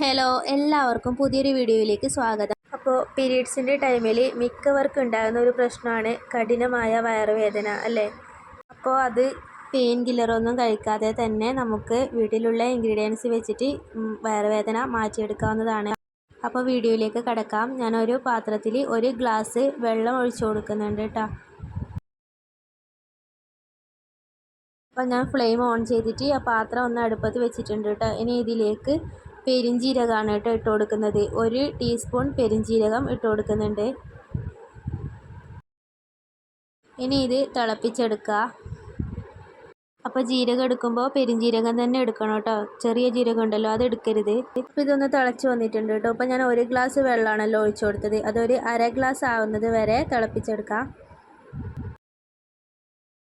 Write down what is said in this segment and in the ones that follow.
Hello എല്ലാവർക്കും പുതിയൊരു വീഡിയോയിലേക്ക് സ്വാഗതം. അപ്പോൾ പീരീഡ്സിന്റെ ടൈമിൽ മിക്കവർക്കും ഉണ്ടാകുന്ന ഒരു പ്രശ്നമാണ് കഠിനമായ വയറുവേദന അല്ലേ? അപ്പോൾ അത് പെയിൻ കില്ലറൊന്നും കഴിക്കാതെ തന്നെ നമുക്ക് വീട്ടിലുള്ള ഇൻഗ്രീഡിയൻസ് വെച്ചിട്ട് വയറുവേദന മാറ്റിയെടുക്കാവുന്നതാണ്. അപ്പോൾ വീഡിയോയിലേക്ക് കടക്കാം. ഞാനൊരു പാത്രത്തിൽ ഒരു ഗ്ലാസ് വെള്ളം ഒഴിച്ചു കൊടുക്കുന്നുണ്ട് കേട്ടോ അപ്പോൾ ഞാൻ ഫ്ലെയിം ഓൺ ചെയ്തിട്ട് ആ പാത്രം ഒന്ന് അടുപ്പത്ത് വെച്ചിട്ടുണ്ട് കേട്ടോ ഇനി ഇതിലേക്ക് പെരിഞ്ജീരകമാണ് കേട്ടോ ഇട്ട് കൊടുക്കുന്നത്. ഒരു ടീസ്പൂൺ പെരിഞ്ജീരകം ഇട്ട് കൊടുക്കുന്നുണ്ട്. ഇനി ഇത് തിളപ്പിച്ചെടുക്കുക. അപ്പോൾ ജീരകം എടുക്കുമ്പോൾ പെരിഞ്ജീരകം തന്നെ എടുക്കണം കേട്ടോ. ചെറിയ ജീരകം ഉണ്ടല്ലോ അത് എടുക്കരുത്. ഇപ്പോൾ ഇതൊന്ന് തിളച്ച് വന്നിട്ടുണ്ട് കേട്ടോ. ഇപ്പോൾ ഞാൻ ഒരു ഗ്ലാസ് വെള്ളമാണല്ലോ ഒഴിച്ചു കൊടുത്തത്. അതൊരു അര ഗ്ലാസ് ആവുന്നത് വരെ തിളപ്പിച്ചെടുക്കാം.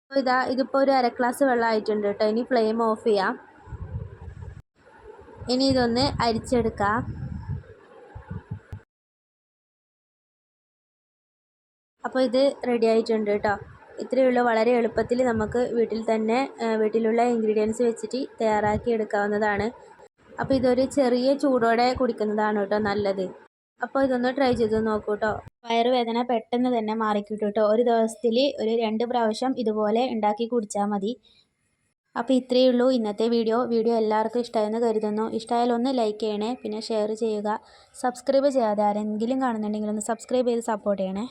അപ്പോൾ ഇതാ ഇതിപ്പോൾ ഒരു അര ഗ്ലാസ് വെള്ളം ആയിട്ടുണ്ട് കേട്ടോ. ഇനി ഫ്ലെയിം ഓഫ് ചെയ്യാം. ഇനി ഇതൊന്ന് അരിച്ചെടുക്കാം. അപ്പോൾ ഇത് റെഡി ആയിട്ടുണ്ട് കേട്ടോ ഇത്രയുള്ള വളരെ എളുപ്പത്തിൽ നമുക്ക് വീട്ടിൽ തന്നെ വീട്ടിലുള്ള ഇൻഗ്രീഡിയൻസ് വെച്ചിട്ട് തയ്യാറാക്കി എടുക്കാവുന്നതാണ്. അപ്പോൾ ഇതൊരു ചെറിയ ചൂടോടെ കുടിക്കുന്നതാണ് കേട്ടോ നല്ലത്. അപ്പോൾ ഇതൊന്ന് ട്രൈ ചെയ്ത് നോക്കൂ കേട്ടോ വയറുവേദന പെട്ടെന്ന് തന്നെ മാറിക്കിട്ടും കേട്ടോ ഒരു ദിവസത്തിൽ ഒരു രണ്ട് പ്രാവശ്യം ഇതുപോലെ ഉണ്ടാക്കി കുടിച്ചാൽ മതി. അപ്പോൾ ഇത്രയേ ഉള്ളൂ ഇന്നത്തെ വീഡിയോ. വീഡിയോ എല്ലാവർക്കും ഇഷ്ടമായെന്ന് കരുതുന്നു. ഇഷ്ടമായാൽ ഒന്ന് ലൈക്ക് ചെയ്യണേ പിന്നെ ഷെയർ ചെയ്യുക. സബ്സ്ക്രൈബ് ചെയ്യാതെ ആരെങ്കിലും കാണുന്നുണ്ടെങ്കിൽ ഒന്ന് സബ്സ്ക്രൈബ് ചെയ്ത് സപ്പോർട്ട് ചെയ്യണേ.